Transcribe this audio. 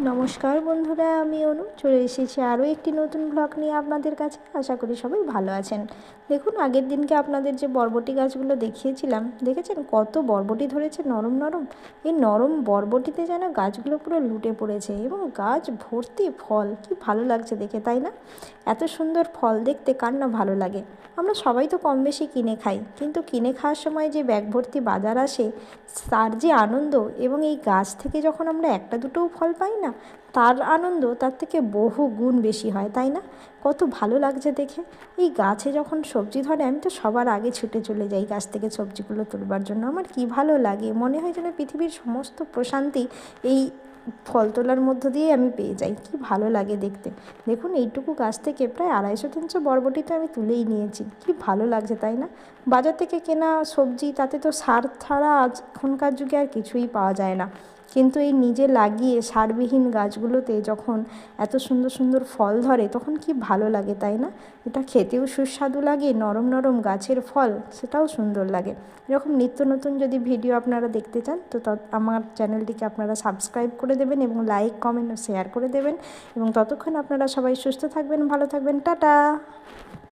নমস্কার বন্ধুরা, আমি অনু। চলে এসেছি আরও একটি নতুন ব্লগ নিয়ে আপনাদের কাছে। আশা করি সবাই ভালো আছেন। দেখুন, আগের দিনকে আপনাদের যে বরবটি গাছগুলো দেখিয়েছিলাম, দেখেছেন? কত বরবটি ধরেছে, নরম নরম। এই নরম বরবটিতে যেন গাছগুলো পুরো লুটে পড়েছে এবং গাছ ভর্তি ফল। কি ভালো লাগছে দেখে, তাই না? এত সুন্দর ফল দেখতে, কার না ভালো লাগে? আমরা সবাই তো কম বেশি কিনে খাই। কিন্তু কিনে খাওয়ার সময় যে ব্যাগ ভর্তি বাজার আসে, তার যে আনন্দ এবং এই গাছ থেকে যখন আমরা একটা দুটোও ফল পাই না তার আনন্দ তার থেকে বহু গুণ বেশি হয়, তাই না? কত ভালো লাগছে দেখে। এই গাছে যখন সবজি ধরে, আমি তো সবার আগে ছুটে চলে যাই গাছ থেকে সবজিগুলো তুলবার জন্য। আমার কি ভালো লাগে? মনে হয় যেন পৃথিবীর সমস্ত প্রশান্তি এই ফল তোলার মধ্য দিয়ে আমি পেয়ে যাই। কি ভালো লাগে দেখতে। দেখুন, এইটুকু গাছ থেকে প্রায় আড়াইশো তিনশো বরবটি তো আমি তুলেই নিয়েছি। কি ভালো লাগছে, তাই না? বাজার থেকে কেনা সবজি, তাতে তো সার ছাড়া এখনকার যুগে আর কিছুই পাওয়া যায় না। কিন্তু এই নিজে লাগিয়ে সারবিহীন গাছগুলোতে যখন এত সুন্দর সুন্দর ফল ধরে, তখন কি ভালো লাগে, তাই না? এটা খেতেও সুস্বাদু লাগে, নরম নরম গাছের ফল, সেটাও সুন্দর লাগে। এরকম নিত্য নতুন যদি ভিডিও আপনারা দেখতে চান, তো আমার চ্যানেলটিকে আপনারা সাবস্ক্রাইব করে দেবেন এবং লাইক, কমেন্ট ও শেয়ার করে দেবেন। এবং ততক্ষণ আপনারা সবাই সুস্থ থাকবেন, ভালো থাকবেন, টাটা!